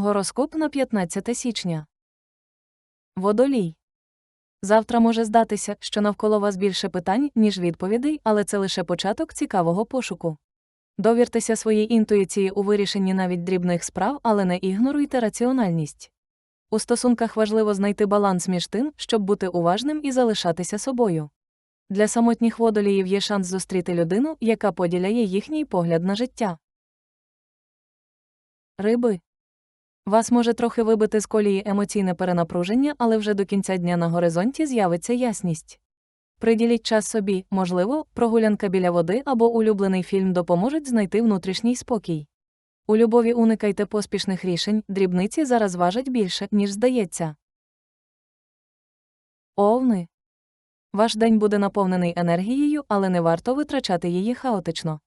Гороскоп на 15 січня. Водолій. Завтра може здатися, що навколо вас більше питань, ніж відповідей, але це лише початок цікавого пошуку. Довіртеся своїй інтуїції у вирішенні навіть дрібних справ, але не ігноруйте раціональність. У стосунках важливо знайти баланс між тим, щоб бути уважним і залишатися собою. Для самотніх водоліїв є шанс зустріти людину, яка поділяє їхній погляд на життя. Риби. Вас може трохи вибити з колії емоційне перенапруження, але вже до кінця дня на горизонті з'явиться ясність. Приділіть час собі, можливо, прогулянка біля води або улюблений фільм допоможуть знайти внутрішній спокій. У любові уникайте поспішних рішень, дрібниці зараз важать більше, ніж здається. Овни. Ваш день буде наповнений енергією, але не варто витрачати її хаотично.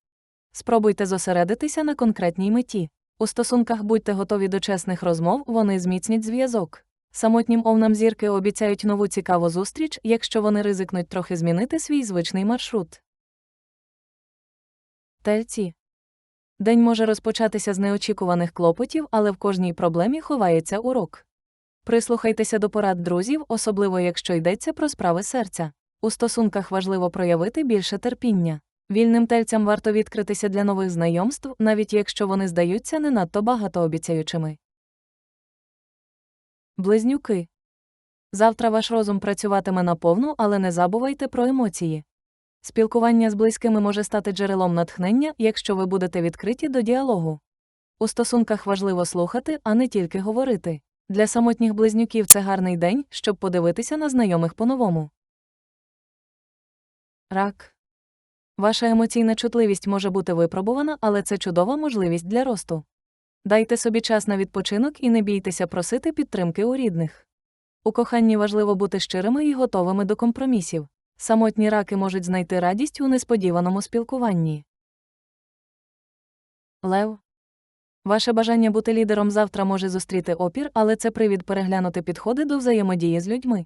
Спробуйте зосередитися на конкретній меті. У стосунках будьте готові до чесних розмов, вони зміцнять зв'язок. Самотнім овнам зірки обіцяють нову цікаву зустріч, якщо вони ризикнуть трохи змінити свій звичний маршрут. Тельці. День може розпочатися з неочікуваних клопотів, але в кожній проблемі ховається урок. Прислухайтеся до порад друзів, особливо якщо йдеться про справи серця. У стосунках важливо проявити більше терпіння. Вільним тельцям варто відкритися для нових знайомств, навіть якщо вони здаються не надто багатообіцяючими. Близнюки. Завтра ваш розум працюватиме наповну, але не забувайте про емоції. Спілкування з близькими може стати джерелом натхнення, якщо ви будете відкриті до діалогу. У стосунках важливо слухати, а не тільки говорити. Для самотніх близнюків це гарний день, щоб подивитися на знайомих по-новому. Рак. Ваша емоційна чутливість може бути випробувана, але це чудова можливість для росту. Дайте собі час на відпочинок і не бійтеся просити підтримки у рідних. У коханні важливо бути щирими і готовими до компромісів. Самотні раки можуть знайти радість у несподіваному спілкуванні. Лев. Ваше бажання бути лідером завтра може зустріти опір, але це привід переглянути підходи до взаємодії з людьми.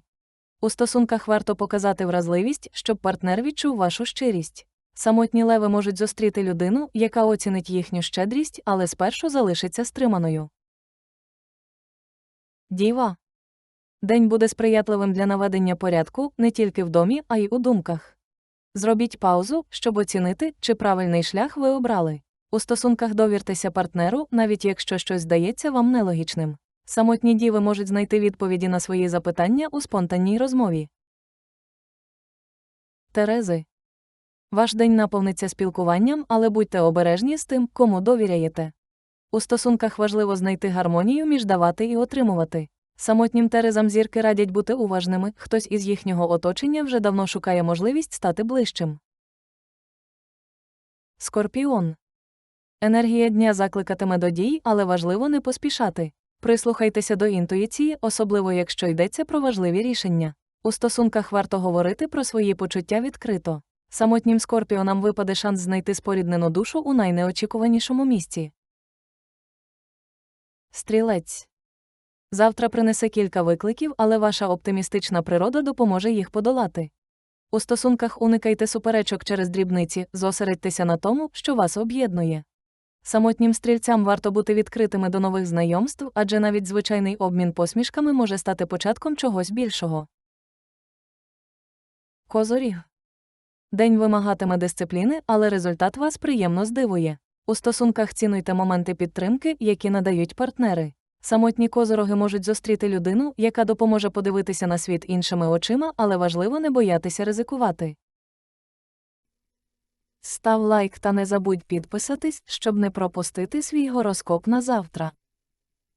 У стосунках варто показати вразливість, щоб партнер відчув вашу щирість. Самотні леви можуть зустріти людину, яка оцінить їхню щедрість, але спершу залишиться стриманою. Діва. День буде сприятливим для наведення порядку не тільки в домі, а й у думках. Зробіть паузу, щоб оцінити, чи правильний шлях ви обрали. У стосунках довіртеся партнеру, навіть якщо щось здається вам нелогічним. Самотні діви можуть знайти відповіді на свої запитання у спонтанній розмові. Терези. Ваш день наповниться спілкуванням, але будьте обережні з тим, кому довіряєте. У стосунках важливо знайти гармонію між давати і отримувати. Самотнім терезам зірки радять бути уважними, хтось із їхнього оточення вже давно шукає можливість стати ближчим. Скорпіон. Енергія дня закликатиме до дій, але важливо не поспішати. Прислухайтеся до інтуїції, особливо якщо йдеться про важливі рішення. У стосунках варто говорити про свої почуття відкрито. Самотнім скорпіонам випаде шанс знайти споріднену душу у найнеочікуванішому місці. Стрілець. Завтра принесе кілька викликів, але ваша оптимістична природа допоможе їх подолати. У стосунках уникайте суперечок через дрібниці, зосередьтеся на тому, що вас об'єднує. Самотнім стрільцям варто бути відкритими до нових знайомств, адже навіть звичайний обмін посмішками може стати початком чогось більшого. Козоріг. День вимагатиме дисципліни, але результат вас приємно здивує. У стосунках цінуйте моменти підтримки, які надають партнери. Самотні козороги можуть зустріти людину, яка допоможе подивитися на світ іншими очима, але важливо не боятися ризикувати. Став лайк та не забудь підписатись, щоб не пропустити свій гороскоп на завтра.